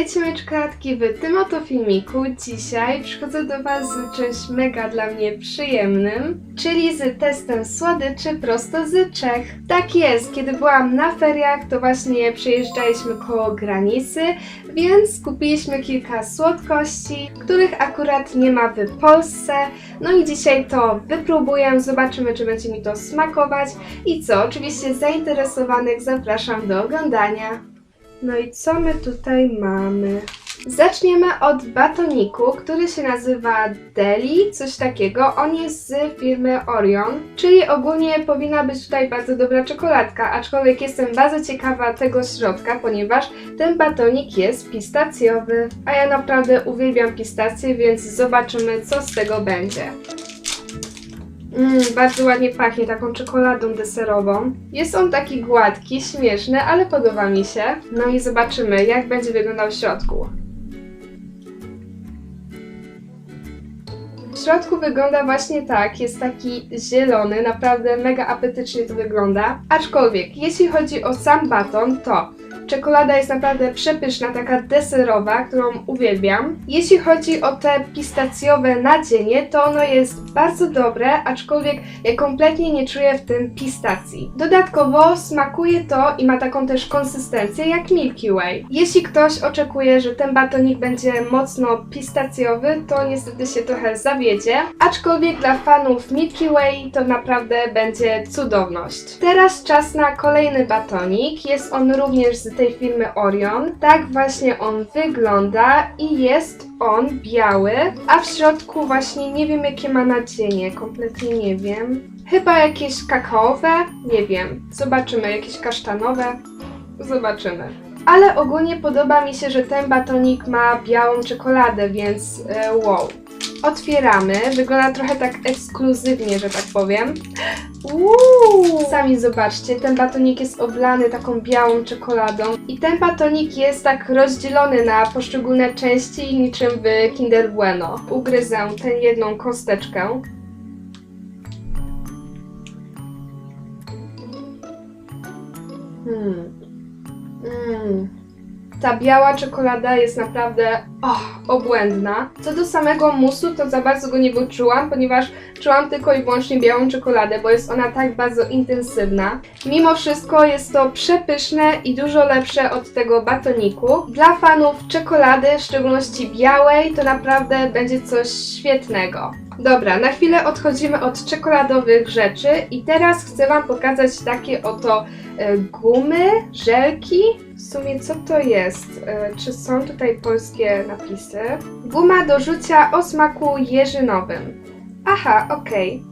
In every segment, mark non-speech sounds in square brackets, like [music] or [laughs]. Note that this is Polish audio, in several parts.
Witajcie moje czekoladki w tym oto filmiku. Dzisiaj przychodzę do Was z czymś mega dla mnie przyjemnym, czyli z testem słodyczy prosto z Czech. Tak jest, kiedy byłam na feriach, to właśnie przejeżdżaliśmy koło granicy, więc kupiliśmy kilka słodkości, których akurat nie ma w Polsce. No i dzisiaj to wypróbuję, zobaczymy czy będzie mi to smakować i co, oczywiście zainteresowanych zapraszam do oglądania. No i co my tutaj mamy? Zaczniemy od batoniku, który się nazywa Deli, coś takiego. On jest z firmy Orion, czyli ogólnie powinna być tutaj bardzo dobra czekoladka, aczkolwiek jestem bardzo ciekawa tego środka, ponieważ ten batonik jest pistacjowy, a ja naprawdę uwielbiam pistacje, więc zobaczymy co z tego będzie. Mmm, bardzo ładnie pachnie taką czekoladą deserową. Jest on taki gładki, śmieszny, ale podoba mi się. No i zobaczymy, jak będzie wyglądał w środku. W środku wygląda właśnie tak, jest taki zielony, naprawdę mega apetycznie to wygląda. Aczkolwiek, jeśli chodzi o sam baton, to Czekolada jest naprawdę przepyszna, taka deserowa, którą uwielbiam. Jeśli chodzi o te pistacjowe nadzienie, to ono jest bardzo dobre, aczkolwiek ja kompletnie nie czuję w tym pistacji. Dodatkowo smakuje to i ma taką też konsystencję jak Milky Way. Jeśli ktoś oczekuje, że ten batonik będzie mocno pistacjowy, to niestety się trochę zawiedzie. Aczkolwiek dla fanów Milky Way to naprawdę będzie cudowność. Teraz czas na kolejny batonik. Jest on również z tej firmy Orion. Tak właśnie on wygląda i jest on biały, a w środku właśnie nie wiem jakie ma nadzienie, kompletnie nie wiem. Chyba jakieś kakaowe? Nie wiem. Zobaczymy, jakieś kasztanowe? Zobaczymy. Ale ogólnie podoba mi się, że ten batonik ma białą czekoladę, więc e, wow. Otwieramy. Wygląda trochę tak ekskluzywnie, że tak powiem. Uuu. Sami zobaczcie, ten batonik jest oblany taką białą czekoladą i ten batonik jest tak rozdzielony na poszczególne części niczym w Kinder Bueno. Ugryzę tę jedną kosteczkę. Hmm. Mm. Ta biała czekolada jest naprawdę oh, obłędna. Co do samego musu, to za bardzo go nie wyczułam, ponieważ czułam tylko i wyłącznie białą czekoladę, bo jest ona tak bardzo intensywna. Mimo wszystko jest to przepyszne i dużo lepsze od tego batoniku. Dla fanów czekolady, w szczególności białej, to naprawdę będzie coś świetnego. Dobra, na chwilę odchodzimy od czekoladowych rzeczy i teraz chcę Wam pokazać takie oto e, gumy, żelki. W sumie co to jest? E, czy są tutaj polskie napisy? Guma do rzucia o smaku jeżynowym. Aha, okej.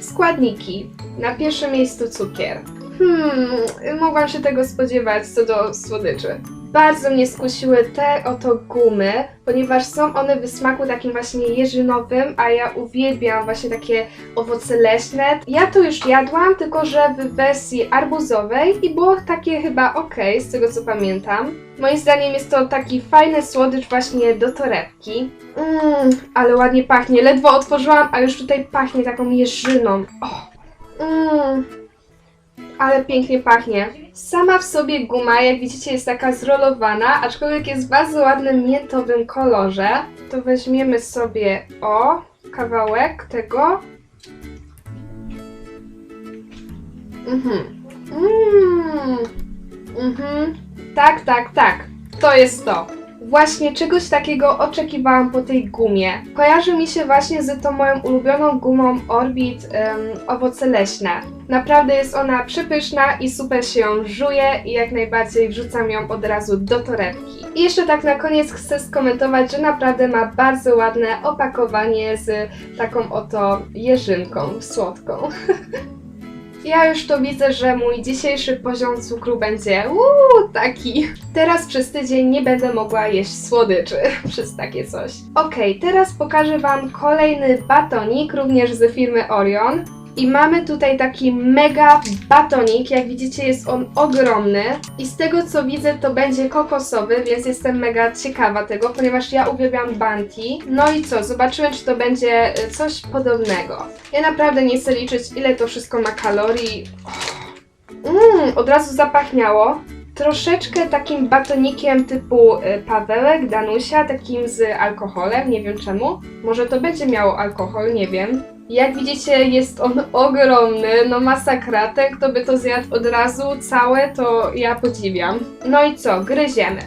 Składniki. Na pierwszym miejscu cukier. Hmm, mogłam się tego spodziewać co do słodyczy. Bardzo mnie skusiły te oto gumy, ponieważ są one w smaku takim właśnie jeżynowym, a ja uwielbiam właśnie takie owoce leśne. Ja to już jadłam, tylko że w wersji arbuzowej i było takie chyba ok, z tego co pamiętam. Moim zdaniem jest to taki fajny słodycz właśnie do torebki. Mmm, ale ładnie pachnie. Ledwo otworzyłam, a już tutaj pachnie taką jeżyną. Mmm, ale pięknie pachnie. Sama w sobie guma, jak widzicie, jest taka zrolowana, aczkolwiek jest w bardzo ładnym miętowym kolorze. To weźmiemy sobie o kawałek tego. Mhm. Mm. Mhm. Tak, tak, tak. To jest to. Właśnie czegoś takiego oczekiwałam po tej gumie. Kojarzy mi się właśnie z tą moją ulubioną gumą Orbit em, owoce leśne. Naprawdę jest ona przepyszna i super się ją żuje i jak najbardziej wrzucam ją od razu do torebki. I jeszcze tak na koniec chcę skomentować, że naprawdę ma bardzo ładne opakowanie z taką oto jeżynką słodką. [laughs] Ja już to widzę, że mój dzisiejszy poziom cukru będzie uuu, taki. Teraz przez tydzień nie będę mogła jeść słodyczy [laughs] przez takie coś. Okej, teraz pokażę Wam kolejny batonik, również z firmy Orion. I mamy tutaj taki mega batonik, jak widzicie jest on ogromny i z tego co widzę to będzie kokosowy, więc jestem mega ciekawa tego, ponieważ ja uwielbiam Bounty. No i co, zobaczymy czy to będzie y, coś podobnego. Ja naprawdę nie chcę liczyć ile to wszystko ma kalorii. Mmm, od razu zapachniało. troszeczkę takim batonikiem typu y, Pawełek, Danusia, takim z alkoholem, nie wiem czemu. Może to będzie miało alkohol, nie wiem. Jak widzicie, jest on ogromny, no masakra. Ten, kto by to zjadł od razu całe, to ja podziwiam. No i co, gryziemy.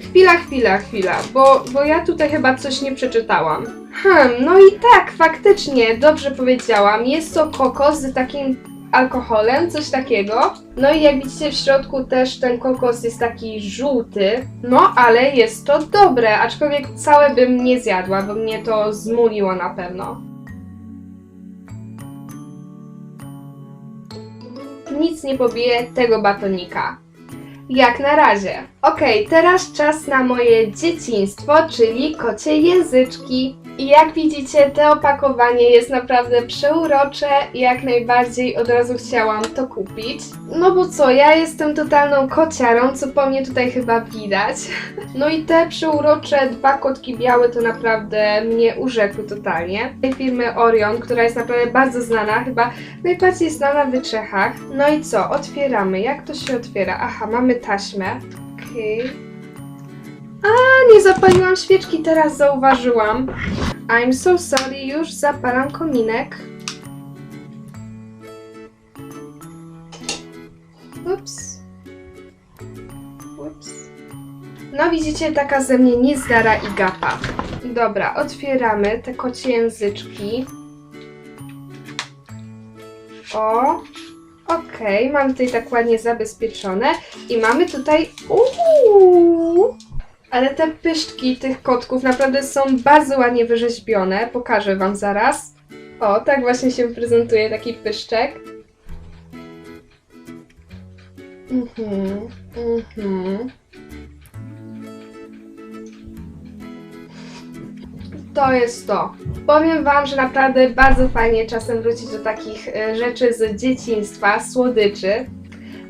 Chwila, chwila, chwila, bo, bo ja tutaj chyba coś nie przeczytałam. Hmm, no i tak, faktycznie, dobrze powiedziałam. Jest to kokos z takim alkoholem, coś takiego. No i jak widzicie w środku też ten kokos jest taki żółty. No, ale jest to dobre, aczkolwiek całe bym nie zjadła, bo mnie to zmuliło na pewno. Nic nie pobije tego batonika. Jak na razie. Okej, teraz czas na moje dzieciństwo, czyli kocie języczki. I jak widzicie, to opakowanie jest naprawdę przeurocze i jak najbardziej od razu chciałam to kupić. No bo co, ja jestem totalną kociarą, co po mnie tutaj chyba widać. [laughs] No i te przeurocze dwa kotki białe to naprawdę mnie urzekły totalnie. Tej firmy Orion, która jest naprawdę bardzo znana, chyba najbardziej znana w Czechach. No i co, otwieramy. Jak to się otwiera? Aha, mamy taśmę. Okej. A, nie zapaliłam świeczki, teraz zauważyłam. I'm so sorry, już zapalam kominek. Ups. Ups. No widzicie, taka ze mnie niezdara i gapa. Dobra, otwieramy te kocie języczki. O, okej, mamy tutaj tak ładnie zabezpieczone i mamy tutaj... Uuu, ale te pyszczki tych kotków naprawdę są bardzo ładnie wyrzeźbione. Pokażę Wam zaraz. O, tak właśnie się prezentuje taki pyszczek. Mhm, mhm. To jest to. Powiem Wam, że naprawdę bardzo fajnie czasem wrócić do takich e, rzeczy z dzieciństwa, słodyczy.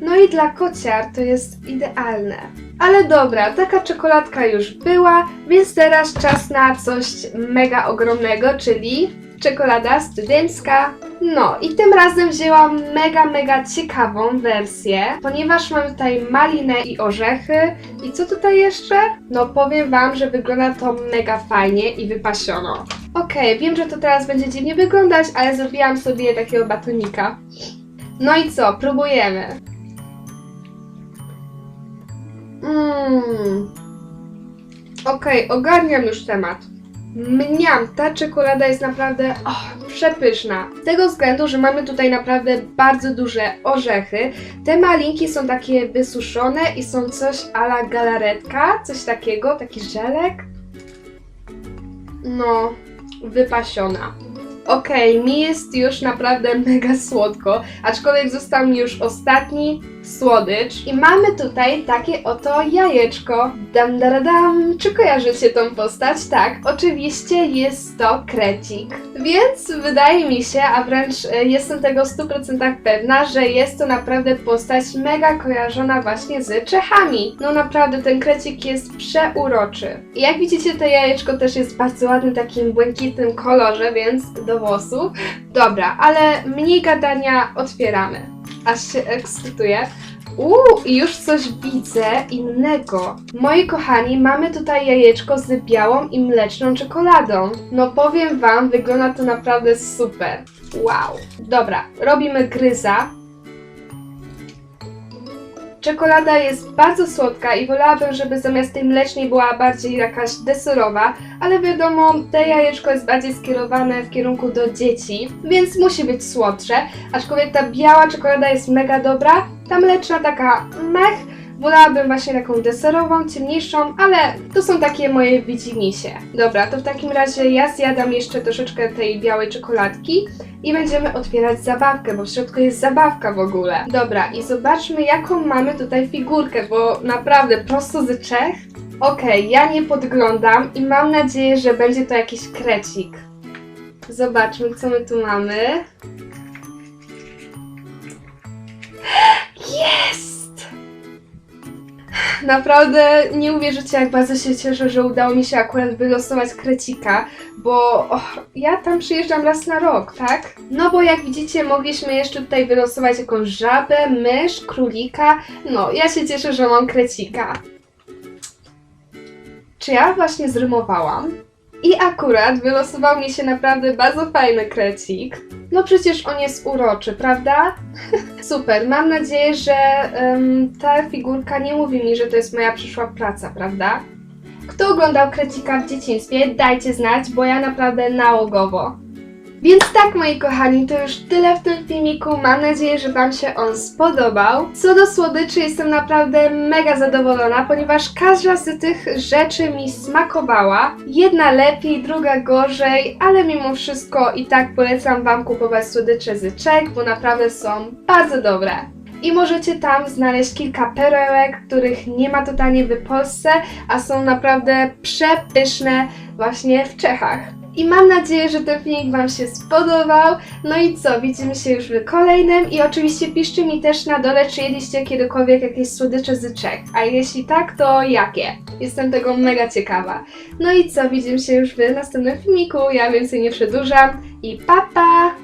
No i dla kociar to jest idealne. Ale dobra, taka czekoladka już była, więc teraz czas na coś mega ogromnego, czyli czekolada studencka. No i tym razem wzięłam mega, mega ciekawą wersję, ponieważ mam tutaj malinę i orzechy. I co tutaj jeszcze? No powiem Wam, że wygląda to mega fajnie i wypasiono. Okej, wiem, że to teraz będzie dziwnie wyglądać, ale zrobiłam sobie takiego batonika. No i co, próbujemy. Mmm. Okej, ogarniam już temat. Mniam, ta czekolada jest naprawdę oh, przepyszna. Z tego względu, że mamy tutaj naprawdę bardzo duże orzechy. Te malinki są takie wysuszone i są coś ala galaretka, coś takiego, taki żelek. No, wypasiona. Okej, mi jest już naprawdę mega słodko, aczkolwiek został mi już ostatni słodycz. I mamy tutaj takie oto jajeczko. Dam, dam, dam. Czy kojarzycie tą postać? Tak, oczywiście jest to krecik. Więc wydaje mi się, a wręcz e, jestem tego w 100% pewna, że jest to naprawdę postać mega kojarzona właśnie z Czechami. No naprawdę, ten krecik jest przeuroczy. I jak widzicie, to jajeczko też jest bardzo ładnym takim błękitnym kolorze, więc do włosów. Dobra, ale mniej gadania otwieramy. Aż się ekscytuję. Uuu, już coś widzę innego. Moi kochani, mamy tutaj jajeczko z białą i mleczną czekoladą. No powiem wam, wygląda to naprawdę super. Wow. Dobra, robimy gryza. Czekolada jest bardzo słodka i wolałabym, żeby zamiast tej mlecznej była bardziej jakaś deserowa, ale wiadomo, te jajeczko jest bardziej skierowane w kierunku do dzieci, więc musi być słodsze, aczkolwiek ta biała czekolada jest mega dobra, ta mleczna taka mech, wolałabym właśnie taką deserową, ciemniejszą, ale to są takie moje widzimisię. Dobra, to w takim razie ja zjadam jeszcze troszeczkę tej białej czekoladki i będziemy otwierać zabawkę, bo w środku jest zabawka w ogóle. Dobra, i zobaczmy jaką mamy tutaj figurkę, bo naprawdę prosto z Czech. Okej, ja nie podglądam i mam nadzieję, że będzie to jakiś krecik. Zobaczmy, co my tu mamy. [gasps] Jest! Naprawdę nie uwierzycie, jak bardzo się cieszę, że udało mi się akurat wylosować krecika, bo och, ja tam przyjeżdżam raz na rok, tak? No bo jak widzicie, mogliśmy jeszcze tutaj wylosować jakąś żabę, mysz, królika. No, ja się cieszę, że mam krecika. Czy ja właśnie zrymowałam? I akurat wylosował mi się naprawdę bardzo fajny krecik. No przecież on jest uroczy, prawda? [laughs] Super, mam nadzieję, że em, ta figurka nie mówi mi, że to jest moja przyszła praca, prawda? Kto oglądał Krecika w dzieciństwie, dajcie znać, bo ja naprawdę nałogowo. Więc tak, moi kochani, to już tyle w tym filmiku. Mam nadzieję, że Wam się on spodobał. Co do słodyczy, jestem naprawdę mega zadowolona, ponieważ każda z tych rzeczy mi smakowała. Jedna lepiej, druga gorzej, ale mimo wszystko i tak polecam Wam kupować słodycze z Czech, bo naprawdę są bardzo dobre. I możecie tam znaleźć kilka perełek, których nie ma totalnie w Polsce, a są naprawdę przepyszne właśnie w Czechach. I mam nadzieję, że ten filmik Wam się spodobał. No i co, widzimy się już w kolejnym i oczywiście piszcie mi też na dole, czy jedliście kiedykolwiek jakieś słodycze z Czech. A jeśli tak, to jakie? Jestem tego mega ciekawa. No i co, widzimy się już w następnym filmiku. Ja więcej nie przedłużam i pa pa!